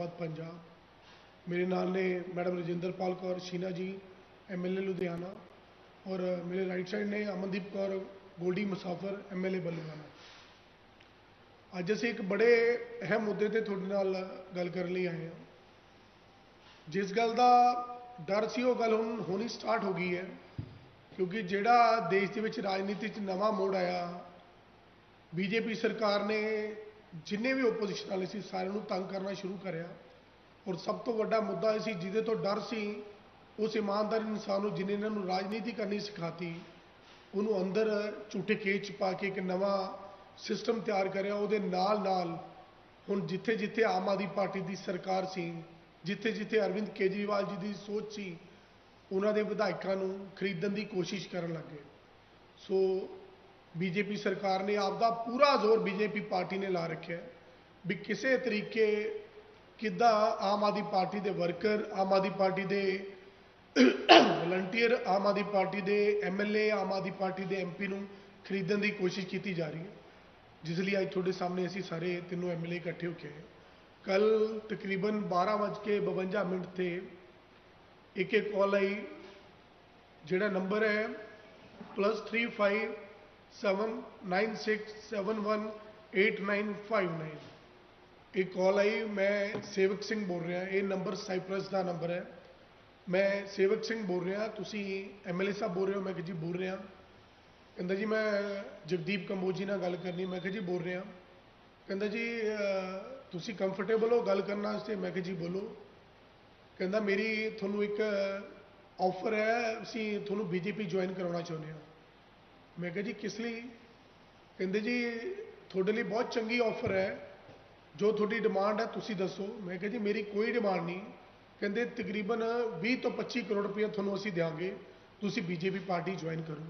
ਬਾਦ ਪੰਜਾਬ ਮੇਰੇ ਨਾਲ ਨੇ ਮੈਡਮ ਰਜਿੰਦਰਪਾਲ ਕੌਰ, ਸ਼ੀਨਾ ਜੀ ਐਮਐਲਏ ਲੁਧਿਆਣਾ ਔਰ ਮੇਰੇ ਰਾਈਟ ਸਾਈਡ ਨੇ ਅਮਨਦੀਪ ਕੌਰ, ਗੋਲਡੀ ਮੁਸਾਫਰ ਐਮਐਲਏ ਬੱਲੂਆਣਾ ਅੱਜ ਅਸੀਂ ਇੱਕ ਬੜੇ ਅਹਿਮ ਮੁੱਦੇ ਤੇ ਤੁਹਾਡੇ ਨਾਲ ਗੱਲ ਕਰਨ ਲਈ ਆਏ ਹਾਂ। ਜਿਸ ਗੱਲ ਦਾ ਡਰ ਸੀ ਉਹ ਗੱਲ ਹੁਣ ਹੋਣੀ ਸਟਾਰਟ ਹੋ ਗਈ ਹੈ, ਕਿਉਂਕਿ ਜਿਹੜਾ ਦੇਸ਼ ਦੇ ਵਿੱਚ ਰਾਜਨੀਤੀ 'ਚ ਨਵਾਂ ਮੋੜ ਆਇਆ, ਬੀਜੇਪੀ ਸਰਕਾਰ ਨੇ ਜਿੰਨੇ ਵੀ ਓਪੋਜੀਸ਼ਨ ਵਾਲੇ ਸੀ ਸਾਰਿਆਂ ਨੂੰ ਤੰਗ ਕਰਨਾ ਸ਼ੁਰੂ ਕਰਿਆ। ਔਰ ਸਭ ਤੋਂ ਵੱਡਾ ਮੁੱਦਾ ਇਹ ਸੀ, ਜਿਹਦੇ ਤੋਂ ਡਰ ਸੀ, ਉਸ ਇਮਾਨਦਾਰ ਇਨਸਾਨ ਨੂੰ ਜਿਹਨੇ ਇਹਨਾਂ ਨੂੰ ਰਾਜਨੀਤੀ ਕਰਨੀ ਸਿਖਾਤੀ, ਉਹਨੂੰ ਅੰਦਰ ਝੂਠੇ ਕੇਸ 'ਚ ਪਾ ਕੇ ਇੱਕ ਨਵਾਂ ਸਿਸਟਮ ਤਿਆਰ ਕਰਿਆ। ਉਹਦੇ ਨਾਲ ਨਾਲ ਹੁਣ ਜਿੱਥੇ ਜਿੱਥੇ ਆਮ ਆਦਮੀ ਪਾਰਟੀ ਦੀ ਸਰਕਾਰ ਸੀ, ਜਿੱਥੇ ਜਿੱਥੇ ਅਰਵਿੰਦ ਕੇਜਰੀਵਾਲ ਜੀ ਦੀ ਸੋਚ ਸੀ, ਉਹਨਾਂ ਦੇ ਵਿਧਾਇਕਾਂ ਨੂੰ ਖਰੀਦਣ ਦੀ ਕੋਸ਼ਿਸ਼ ਕਰਨ ਲੱਗੇ। ਸੋ ਬੀਜੇਪੀ ਸਰਕਾਰ ਨੇ ਆਪਦਾ ਪੂਰਾ ਜ਼ੋਰ ਬੀਜੇਪੀ ਪਾਰਟੀ ਨੇ ਲਾ ਰੱਖਿਆ ਵੀ ਕਿਸੇ ਤਰੀਕੇ ਕਿੱਦਾਂ ਆਮ ਆਦਮੀ ਪਾਰਟੀ ਦੇ ਵਰਕਰ ਆਮ ਆਦਮੀ ਪਾਰਟੀ ਦੇ ਵਲੰਟੀਅਰ ਆਮ ਆਦਮੀ ਪਾਰਟੀ ਦੇ ਐਮਐਲਏ ਆਮ ਆਦਮੀ ਪਾਰਟੀ ਦੇ ਐਮਪੀ ਨੂੰ ਖਰੀਦਣ ਦੀ ਕੋਸ਼ਿਸ਼ ਕੀਤੀ ਜਾ ਰਹੀ ਹੈ ਜਿਸ ਲਈ ਅੱਜ ਤੁਹਾਡੇ ਸਾਹਮਣੇ ਅਸੀਂ ਸਾਰੇ ਤਿੰਨੋਂ ਐਮਐਲਏ ਇਕੱਠੇ ਹੋ ਕੇ ਆਏ ਕੱਲ ਤਕਰੀਬਨ 12:52 ਮਿੰਟ ਤੇ ਇੱਕ ਇੱਕ ਕਾਲ ਆਈ ਜਿਹੜਾ ਨੰਬਰ ਹੈ +35796718959 ਇਹ ਕਾਲ ਆਈ ਮੈਂ ਸੇਵਕ ਸਿੰਘ ਬੋਲ ਰਿਹਾ ਇਹ ਨੰਬਰ ਸਾਈਪ੍ਰਸ ਦਾ ਨੰਬਰ ਹੈ ਮੈਂ ਸੇਵਕ ਸਿੰਘ ਬੋਲ ਰਿਹਾ ਤੁਸੀਂ ਐਮਐਲਏ ਸਾਹਿਬ ਬੋਲ ਰਹੇ ਹੋ ਮੈਂ ਕਿਹਾ ਜੀ ਬੋਲ ਰਿਹਾ ਕਹਿੰਦਾ ਜੀ ਮੈਂ ਜਗਦੀਪ ਕੰਬੋਜੀ ਨਾਲ ਗੱਲ ਕਰਨੀ ਮੈਂ ਕਿਹਾ ਜੀ ਬੋਲ ਰਿਹਾ ਕਹਿੰਦਾ ਜੀ ਤੁਸੀਂ ਕੰਫਰਟੇਬਲ ਹੋ ਗੱਲ ਕਰਨ ਵਾਸਤੇ ਮੈਂ ਕਿਹਾ ਜੀ ਬੋਲੋ ਕਹਿੰਦਾ ਮੇਰੀ ਤੁਹਾਨੂੰ ਇੱਕ ਆਫਰ ਹੈ ਅਸੀਂ ਤੁਹਾਨੂੰ ਬੀਜੇਪੀ ਜੁਆਇਨ ਕਰਾਉਣਾ ਚਾਹੁੰਦੇ ਹਾਂ ਮੈਂ ਕਿਹਾ ਜੀ, ਕਿਸ ਲਈ? ਕਹਿੰਦੇ ਜੀ, ਤੁਹਾਡੇ ਲਈ ਬਹੁਤ ਚੰਗੀ ਆਫਰ ਹੈ। ਜੋ ਤੁਹਾਡੀ ਡਿਮਾਂਡ ਹੈ, ਤੁਸੀਂ ਦੱਸੋ। ਮੈਂ ਕਿਹਾ ਜੀ, ਮੇਰੀ ਕੋਈ ਡਿਮਾਂਡ ਨਹੀਂ। ਕਹਿੰਦੇ ਤਕਰੀਬਨ 20 ਤੋਂ 25 ਕਰੋੜ ਰੁਪਏ ਤੁਹਾਨੂੰ ਅਸੀਂ ਦਿਆਂਗੇ। ਤੁਸੀਂ ਬੀਜੇਪੀ ਪਾਰਟੀ ਜੁਆਇਨ ਕਰੋ।